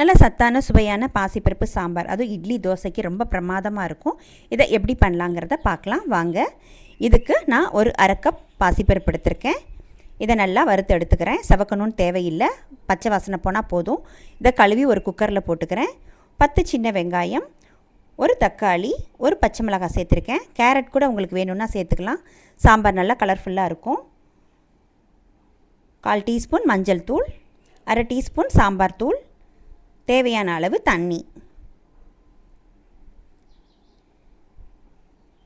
நல்ல சத்தான சுவையான பாசிப்பருப்பு சாம்பார். அதுவும் இட்லி தோசைக்கு ரொம்ப பிரமாதமாக இருக்கும். இதை எப்படி பண்ணலாங்கிறத பார்க்கலாம். வாங்க. இதுக்கு நான் ஒரு அரை கப் பாசிப்பருப்பு எடுத்திருக்கேன். இதை நல்லா வறுத்து எடுத்துக்கிறேன். செவக்கணும்னு தேவையில்லை. பச்சை வாசனை போனால் போதும். இதை கழுவி ஒரு குக்கரில் போட்டுக்கிறேன். பத்து சின்ன வெங்காயம் ஒரு தக்காளி ஒரு பச்சை மிளகாய் சேர்த்துருக்கேன். கேரட் கூட உங்களுக்கு வேணும்னா சேர்த்துக்கலாம். சாம்பார் நல்லா கலர்ஃபுல்லாக இருக்கும். கால் டீஸ்பூன் மஞ்சள் தூள் அரை டீஸ்பூன் சாம்பார் தூள் தேவையான அளவு தண்ணி.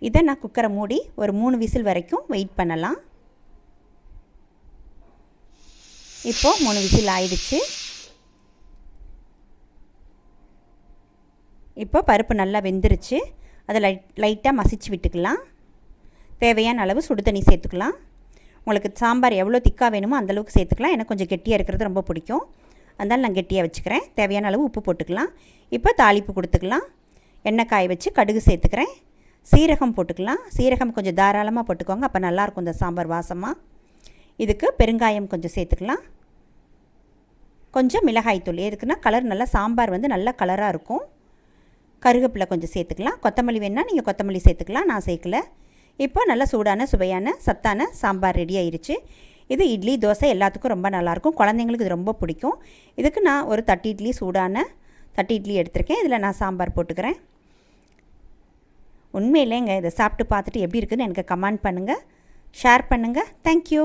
இதை நான் குக்கரை மூடி ஒரு மூணு விசில் வரைக்கும் வெயிட் பண்ணலாம். இப்போது மூணு விசில் ஆயிடுச்சு. இப்போ பருப்பு நல்லா வெந்துருச்சு. அதை லைட் லைட்டாக மசிச்சு விட்டுக்கலாம். தேவையான அளவு சுடு தண்ணி சேர்த்துக்கலாம். உங்களுக்கு சாம்பார் எவ்வளோ திக்காக வேணுமோ அந்தளவுக்கு சேர்த்துக்கலாம். எனக்கு கொஞ்சம் கெட்டியாக இருக்கிறது ரொம்ப பிடிக்கும். அதனால் நான் கெட்டியாக வச்சுக்கிறேன். தேவையான அளவு உப்பு போட்டுக்கலாம். இப்போ தாளிப்பு கொடுத்துக்கலாம். எண்ணெய் காய வச்சு கடுகு சேர்த்துக்கிறேன். சீரகம் போட்டுக்கலாம். சீரகம் கொஞ்சம் தாராளமாக போட்டுக்கோங்க. அப்போ நல்லாயிருக்கும் இந்த சாம்பார் வாசமாக இதுக்கு பெருங்காயம் கொஞ்சம் சேர்த்துக்கலாம். கொஞ்சம் மிளகாய் தூள். எதுக்குன்னா கலர் நல்லா சாம்பார் வந்து நல்ல கலராக இருக்கும். கருவேப்பிலை கொஞ்சம் சேர்த்துக்கலாம். கொத்தமல்லி வேணால் நீங்கள் கொத்தமல்லி சேர்த்துக்கலாம். நான் சேர்க்கல. இப்போ நல்லா சூடான சுவையான சத்தான சாம்பார் ரெடி ஆயிடுச்சு இது இட்லி தோசை எல்லாத்துக்கும் ரொம்ப நல்லாயிருக்கும். குழந்தைங்களுக்கு இது ரொம்ப பிடிக்கும். இதுக்கு நான் ஒரு தட்டி இட்லி சூடான தட்டி இட்லி எடுத்திருக்கேன். இதில் நான் சாம்பார் போட்டுக்கிறேன். உண்மையிலேங்க இதை சாப்பிட்டு பார்த்துட்டு எப்படி இருக்குதுன்னு எனக்கு கமெண்ட் பண்ணுங்கள் ஷேர் பண்ணுங்கள் தேங்க்யூ